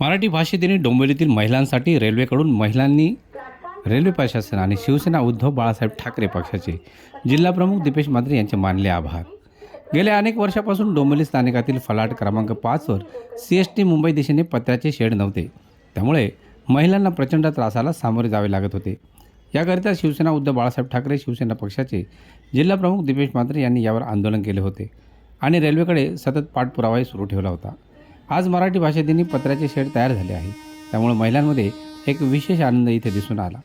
मराठी भाषेतील डोंबिवलीतील महिलांसाठी रेल्वेकडून महिलांनी रेल्वे प्रशासन आणि शिवसेना उद्धव बाळासाहेब ठाकरे पक्षाचे जिल्हाप्रमुख दीपेश मात्रे यांचे मानले आभार. गेल्या अनेक वर्षापासून डोंबिवली स्थानकातील फलाट क्रमांक पाचवर सी एस टी मुंबई दिशेने पत्र्याचे शेड नव्हते. त्यामुळे महिलांना प्रचंड त्रासाला सामोरे जावे लागत होते. याकरिता शिवसेना उद्धव बाळासाहेब ठाकरे शिवसेना पक्षाचे जिल्हाप्रमुख दीपेश मात्रे यांनी यावर आंदोलन केले होते आणि रेल्वेकडे सतत पाठपुरावाही सुरू ठेवला होता. आज मराठी भाषेदिनी पत्र्याचे शेड तयार झाले आहे त्यामुळे महिलांमध्ये एक विशेष आनंद इथे दिसून आला.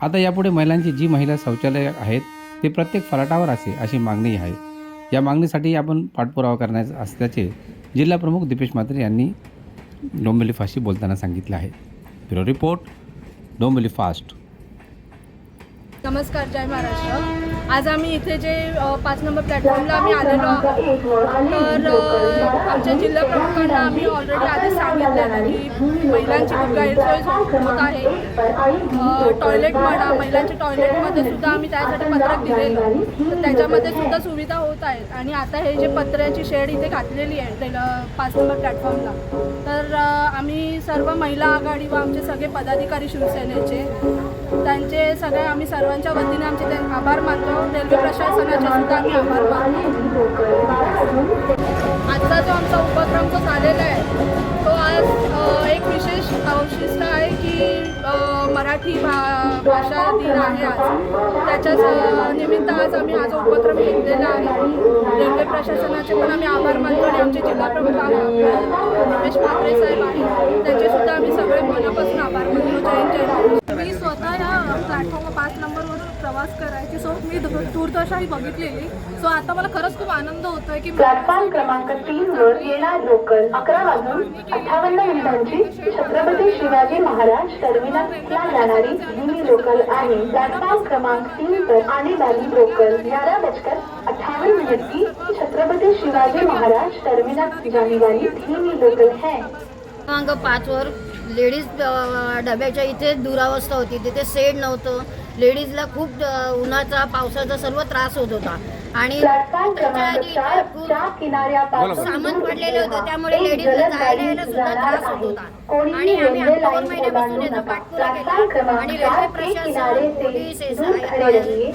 आता यापुढे महिलांची जी महिला शौचालय आहेत ते प्रत्येक फलाटावर असे अशी मागणी आहे. या मागणीसाठी आपण पाठपुरावा करण्याचा असल्याचे जिल्हाप्रमुख दीपेश म्हात्रे यांनी डोंबिवली फास्टशी बोलताना सांगितले आहे. Bureau report Dombivli fast. नमस्कार जय महाराष्ट्र. आज आम्ही इथे जे पाच नंबर प्लॅटफॉर्मला आम्ही आलेलो आहोत. तर आमच्या जिल्हा प्रमुखांना आम्ही ऑलरेडी आधी सांगितलेलं आहे की महिलांची खूप गैरसोय होत आहे. टॉयलेट म्हणा महिलांच्या टॉयलेटमध्ये सुद्धा आम्ही त्यासाठी पत्रक दिलेलं. तर त्याच्यामध्ये सुद्धा सुविधा होत आहेत. आणि आता हे जे पत्र्याची शेड इथे घातलेली आहे पाच नंबर प्लॅटफॉर्मला तर आम्ही सर्व महिला आघाडी व आमचे सगळे पदाधिकारी शिवसेनेचे त्यांचे सगळे आम्ही सर्वांच्या वतीने आमचे ते आभार मानतो. रेल्वे प्रशासनाचे सुद्धा आम्ही आभार मानतो. आजचा जो आमचा उपक्रम जो झालेला आहे तो आज एक विशेष अवशिष्ट आहे. मराठी भा भाषा दिन आहे आज. त्याच्याच निमित्त आज आम्ही आज उपक्रम घेतलेला आहे रेल्वे प्रशासनाचे पण आम्ही आभार मानतो आणि आमचे जिल्हाप्रमुख आहे रमेश म्हात्रे साहेब आहेत त्यांचे सुद्धा आम्ही सगळे मनापासून आभार मानतो जय हिंद, जय महाराष्ट्र मी स्वतः या प्लॅटफॉर्म पाच नंबरवरून प्रवास करायची सो मी दू- दूरदर्शनही बघिटलेली सो आता मला खरंच खूप आनंद होतोय की प्लॅटफॉर्म क्रमांक तीन वर येणार लोकल. अकरा वाजून अठ्ठावन्न मिनिटांची छत्रपती शिवाजी महाराज टर्मिनसला जाणारी जुनी लोकल आणि प्लॅटफॉर्म क्रमांक तीन पर आने वाली लोकल. ग्यारह बजकर अट्ठावन मिनट की छत्रपति शिवाजी महाराज टर्मिनस जाने वाली धीमी लोकल है. क्रमांक पाचवर लेडीज डब्याच्या इथे दुरावस्था होती. तिथे सेड नव्हतं. लेडीजला खूप उन्हाचा पावसाचा सर्व त्रास होत होता. आणि सामान पडलेलं होतं. त्यामुळे लेडीजला जायला यायला सुद्धा त्रास होत होता. आणि आम्ही रेल्वे दोन लाईन महिन्यापासून याचा प्लॅटफॉर्म केला. क्रमांक आणि रेल्वे के किनारे प्रशासन पोलीस से दूर खड़े रहिए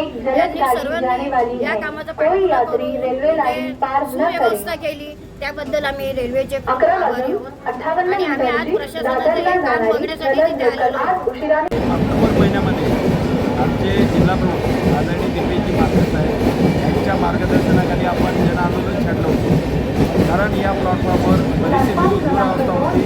एक जलद यांनी सर्वांनी या है कामाचा यात्री करून रेल्वे लाईन ते पार न सुव्यवस्था करे केली. त्याबद्दल आम्ही रेल्वेचे आभारी आहोत. आणि आम्ही आज प्रशासनाचं काम बघण्यासाठी तिथे आलेलो आज उशिराने ऑक्टोबर आदरणीय दिल्लीची माथेर आहे. यांच्या मार्गदर्शनाखाली आपण जन आंदोलन छेडलं होतं. कारण या प्लॅटफॉर्मवर बरीचशी दूर दुरावस्था होती.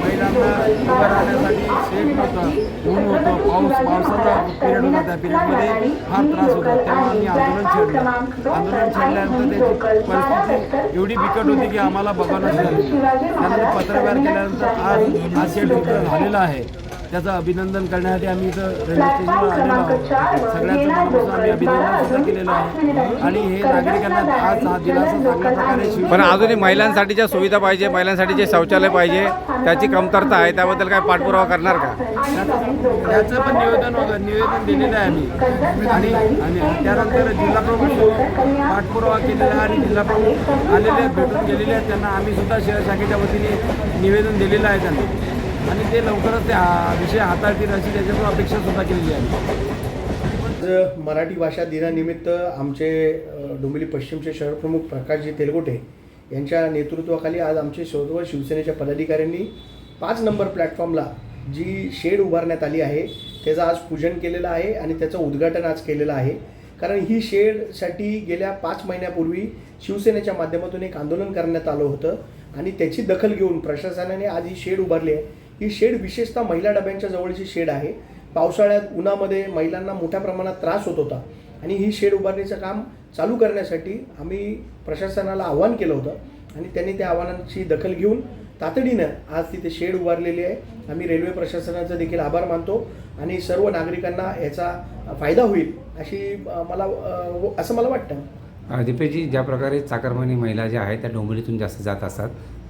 महिलांना उभं राहण्यासाठी सेट नव्हतं ऊन होतं पाऊस पावसाचा पिरियड होता त्या पिरियडमध्ये फार त्रास होता. त्यामुळे आम्ही आंदोलन छेडलं. आंदोलन छेडल्यानंतर त्याची परिस्थिती एवढी बिकट होती की आम्हाला बघावं झाली त्यानंतर पत्रव्यवहार केल्यानंतर आज हा सेट झालेला आहे. त्याचं अभिनंदन करण्यासाठी आम्ही इथं रेल्वे स्टेशनवर आलेलो आहोत सगळ्यांचं मनापासून आम्ही अभिनंदन सुद्धा केलेलं आहे. आणि हे नागरिकांना आज हा दिलासा चांगल्या प्रकारे पण अजूनही महिलांसाठी ज्या सुविधा पाहिजे महिलांसाठी जे शौचालय पाहिजे त्याची कमतरता आहे त्याबद्दल काय पाठपुरावा करणार का? त्याचं पण निवेदन वगैरे निवेदन दिलेलं आहे आम्ही. आणि आणि त्यानंतर जिल्हा प्रमुख पाठपुरावा केलेला आहे आणि जिल्हा प्रमुख आलेले आहेत, भेटून गेलेले आहेत. त्यांना आम्ही सुद्धा शहर शाखेच्या वतीने निवेदन दिलेलं आहे त्यांना. आणि ते लवकरच त्या विषय हाताळतील अशी त्याच्याकडून अपेक्षा सुद्धा केलेली आहे. मराठी भाषा दिनानिमित्त आमचे डोंबिवली पश्चिमचे शहरप्रमुख प्रकाशजी तेलगोटे यांच्या नेतृत्वाखाली आज आमचे सर्व शिवसेनेच्या पदाधिकाऱ्यांनी पाच नंबर प्लॅटफॉर्मला जी शेड उभारण्यात आली आहे त्याचं आज पूजन केलेलं आहे आणि त्याचं उद्घाटन आज केलेलं आहे. कारण ही शेडसाठी गेल्या पाच महिन्यापूर्वी शिवसेनेच्या माध्यमातून एक आंदोलन करण्यात आलं होतं आणि त्याची दखल घेऊन प्रशासनाने आज ही शेड उभारली आहे. ही शेड विशेषतः महिला डब्यांच्या जवळची शेड आहे. पावसाळ्यात उन्हामध्ये महिलांना मोठ्या प्रमाणात त्रास होत होता आणि ही शेड उभारणीचं काम चालू करण्यासाठी आम्ही प्रशासनाला आव्हान केलं होतं आणि त्यांनी त्या आव्हानांची दखल घेऊन तातडीनं आज तिथे शेड उभारलेली आहे. आम्ही रेल्वे प्रशासनाचा देखील आभार मानतो आणि सर्व नागरिकांना याचा फायदा होईल अशी मला असं मला वाटतं. दीपेजी ज्या प्रकारे चाकरमानी महिला ज्या आहेत त्या डोंबिवलीतून जास्त जात असतात.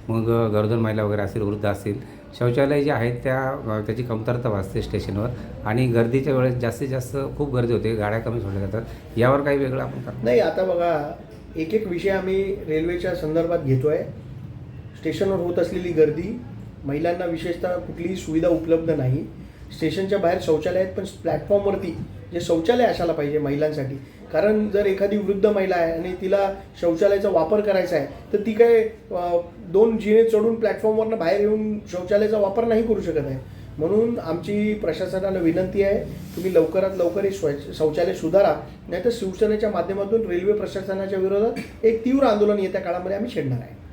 मग गरोदर महिला वगैरे असतील वृद्ध असतील शौचालय जे आहेत त्या त्याची कमतरता भासते स्टेशनवर आणि गर्दीच्या वेळेस जास्तीत जास्त खूप गर्दी होते गाड्या कमी सोडल्या जातात. यावर काही वेगळं आपण नाही आता बघा एक एक विषय आम्ही रेल्वेच्या संदर्भात घेतो आहे स्टेशनवर होत असलेली गर्दी महिलांना विशेषतः कुठलीही सुविधा उपलब्ध नाही. स्टेशनच्या बाहेर शौचालय आहेत पण प्लॅटफॉर्मवरती जे शौचालय असायला पाहिजे महिलांसाठी कारण जर एखादी वृद्ध महिला आहे आणि तिला शौचालयाचा वापर करायचा आहे तर ती काय दोन जिने चढून प्लॅटफॉर्मवरनं बाहेर येऊन शौचालयाचा वापर नाही करू शकत आहे. म्हणून आमची प्रशासनाला विनंती आहे तुम्ही लवकरात लवकर हे शौचालय सुधारा नाहीतर शिवसेनेच्या माध्यमातून रेल्वे प्रशासनाच्या विरोधात एक तीव्र आंदोलन येत्या काळामध्ये आम्ही छेडणार आहे.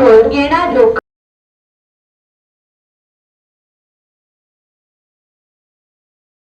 ਹੋਣਗੇ ਨਾ ਲੋਕ